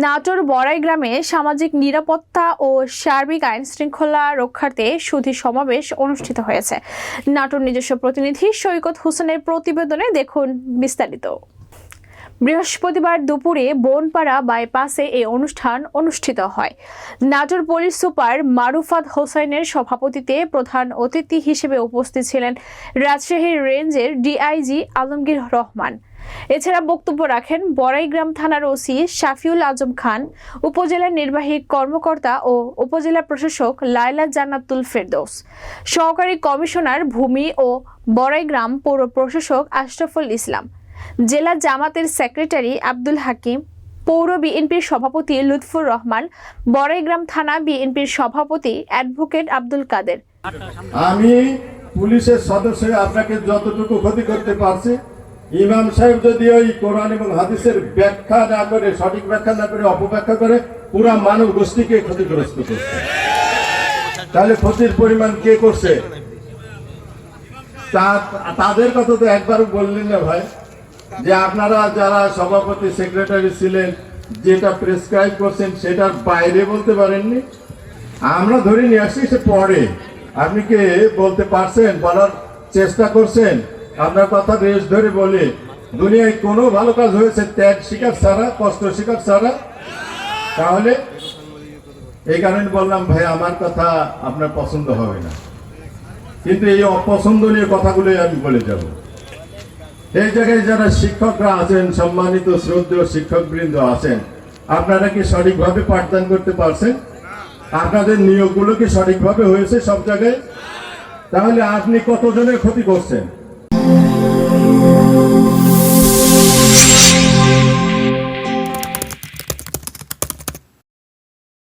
নাটোর বড়াই গ্রামে সামাজিক নিরাপত্তা ও সার্বিক আইন শৃঙ্খলা রক্ষার্থে সুধী সমাবেশ অনুষ্ঠিত হয়েছে। নাটোর নিজস্ব প্রতিনিধি সৈকত হোসেনের প্রতিবেদনে দেখুন বিস্তারিত। বৃহস্পতিবার দুপুরে বনপাড়া বাইপাসে এই অনুষ্ঠান অনুষ্ঠিত হয়। নাটোর পুলিশ সুপার মারুফাত হোসেনের সভাপতিতে প্রধান অতিথি হিসেবে উপস্থিত ছিলেন রাজশাহী রেঞ্জের ডিআইজি আলমগীর রহমান। এছাড়া বক্তব্য রাখেন বড়াইগ্রাম থানার ওসি শাফিউল আজম খান, উপজেলা নির্বাহী কর্মকর্তা ও উপজেলা প্রশাসক লায়লা জান্নাতুল ফেরদৌস, সহকারী কমিশনার ভূমি ও বড়াইগ্রাম পৌর প্রশাসক আশরাফুল ইসলাম, জেলা জামাতের সেক্রেটারি আব্দুল হাকিম, পৌর বিএনপির সভাপতি লুৎফুর রহমান, বড়াইগ্রাম থানা বিএনপির সভাপতি অ্যাডভোকেট আব্দুল কাদের। আমি পুলিশের সদস্য আপনাকে যতটুকু ক্ষতি করতে পারছি ইমাম সাহেব যদি ওই কোরআন এবং হাদিসের ব্যাখ্যা না করে, সঠিক ব্যাখ্যা না করে, অপব্যাখ্যা করে, পুরা মানব গোষ্ঠীকে ক্ষতিগ্রস্ত করছে। তাহলে ক্ষতির পরিমাণ কে করছে? তাদের কথা তো একবারও বললেন না ভাই। যে আপনারা যারা সভাপতি, সেক্রেটারি ছিলেন, যেটা প্রেসক্রাইব করছেন, সেটার বাইরে বলতে পারেননি? আমরা ধরে নিয়ে আসছি সে পরে। আপনি কে বলতে পারছেন, বলার চেষ্টা করছেন? আপনার কথা বেশ ধরে বলে, দুনিয়ায় কোনো ভালো কাজ হয়েছে ত্যাগ শিকার ছাড়া, কষ্ট শিকার ছাড়া? তাহলে এই কারণে বললাম, ভাই, আমার কথা আপনার পছন্দ হবে না। কিন্তু এই অপছন্দনীয় কথাগুলোই আমি বলে যাব। এই জায়গায় যারা শিক্ষকরা আছেন, সম্মানিত শ্রদ্ধেয় শিক্ষকবৃন্দ আছেন, আপনারা কি সঠিকভাবে পাঠদান করতে পারছেন? আপনাদের নিয়োগগুলো কি সঠিকভাবে হয়েছে সব জায়গায়? তাহলে আপনি কতজনের ক্ষতি করছেন?